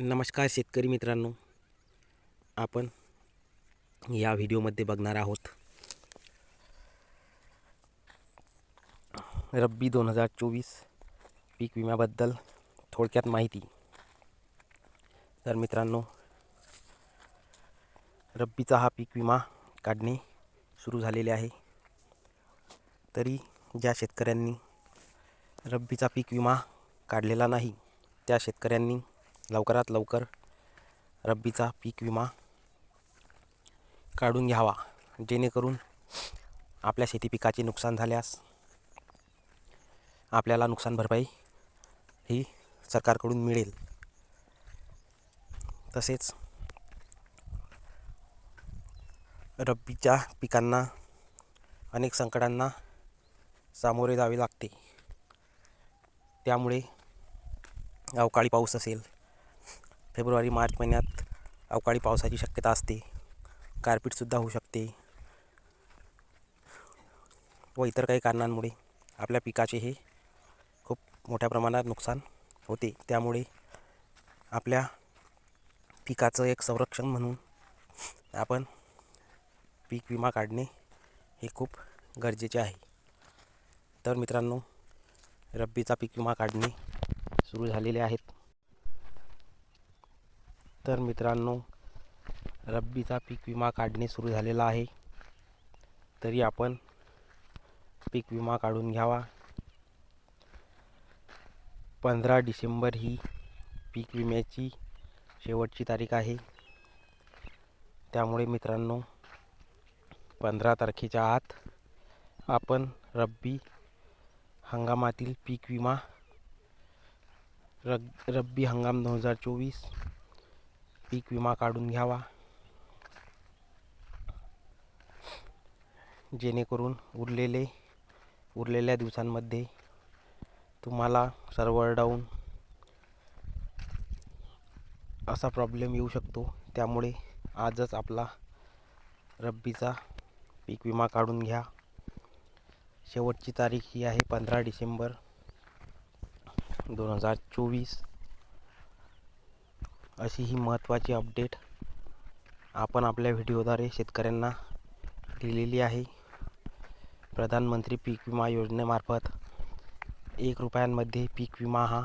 नमस्कार शेतकरी मित्रांनो. आपण या व्हिडिओमध्ये बघणार आहोत. रब्बी दोन हजार चोवीस पीक विम्याबद्दल थोडक्यात माहिती. तर मित्रांनो रब्बीचा हा पीक विमा काढणे सुरू झालेले आहे. तरी ज्या शेतकऱ्यांनी रब्बीचा पीक विमा काढलेला नाही त्या शेतकऱ्यांनी लवकरात लवकर रब्बीचा पीक विमा काढून घ्यावा जेणेकरून आपल्या शेती पिकाचे नुकसान झाल्यास आपल्याला नुकसान भरपाई ही सरकारकडून मिळेल. तसेच रब्बीच्या पिकांना अनेक संकटांना सामोरे जावे लागते. त्यामुळे अवकाळी पाऊस असेल फेब्रुवारी मार्च महिन्यात अवकाळी पावसाची शक्यता असते. गारपीटसुद्धा होऊ शकते. व इतर काही कारणांमुळे आपल्या पिकाचे हे खूप मोठ्या प्रमाणात नुकसान होते. त्यामुळे आपल्या पिकाचं एक संरक्षण म्हणून आपण पीक विमा काढणे हे खूप गरजेचे आहे. तर मित्रांनो रब्बीचा पीक विमा काढणे सुरू झालेले आहेत. तर मित्रांनो रब्बीचा पीक विमा काढणे सुरू झालेला आहे. तरी आपण पीक विमा काढून घ्यावा. पंधरा डिसेंबर ही पीक विम्याची शेवटची तारीख आहे. त्यामुळे मित्रांनो पंधरा तारखेच्या आत आपण रब्बी हंगामातील पीक विमा रग रब्बी हंगाम दोन हजार चोवीस पीक विमा काढून घ्यावा. जेणेकरून उरलेले उरलेल्या दिवसांमध्ये तुम्हाला सर्व्हर डाऊन असा प्रॉब्लेम येऊ शकतो. त्यामुळे आजच आपला रब्बीचा पीक विमा काढून घ्या. शेवटची तारीख ही आहे पंधरा डिसेंबर दोन हजार चोवीस. अशी ही महत्त्वाची अपडेट आपण आपल्या व्हिडिओद्वारे शेतकऱ्यांना दिलेली आहे. प्रधानमंत्री पीक विमा योजनेमार्फत एक रुपयांमध्ये पीक विमा हा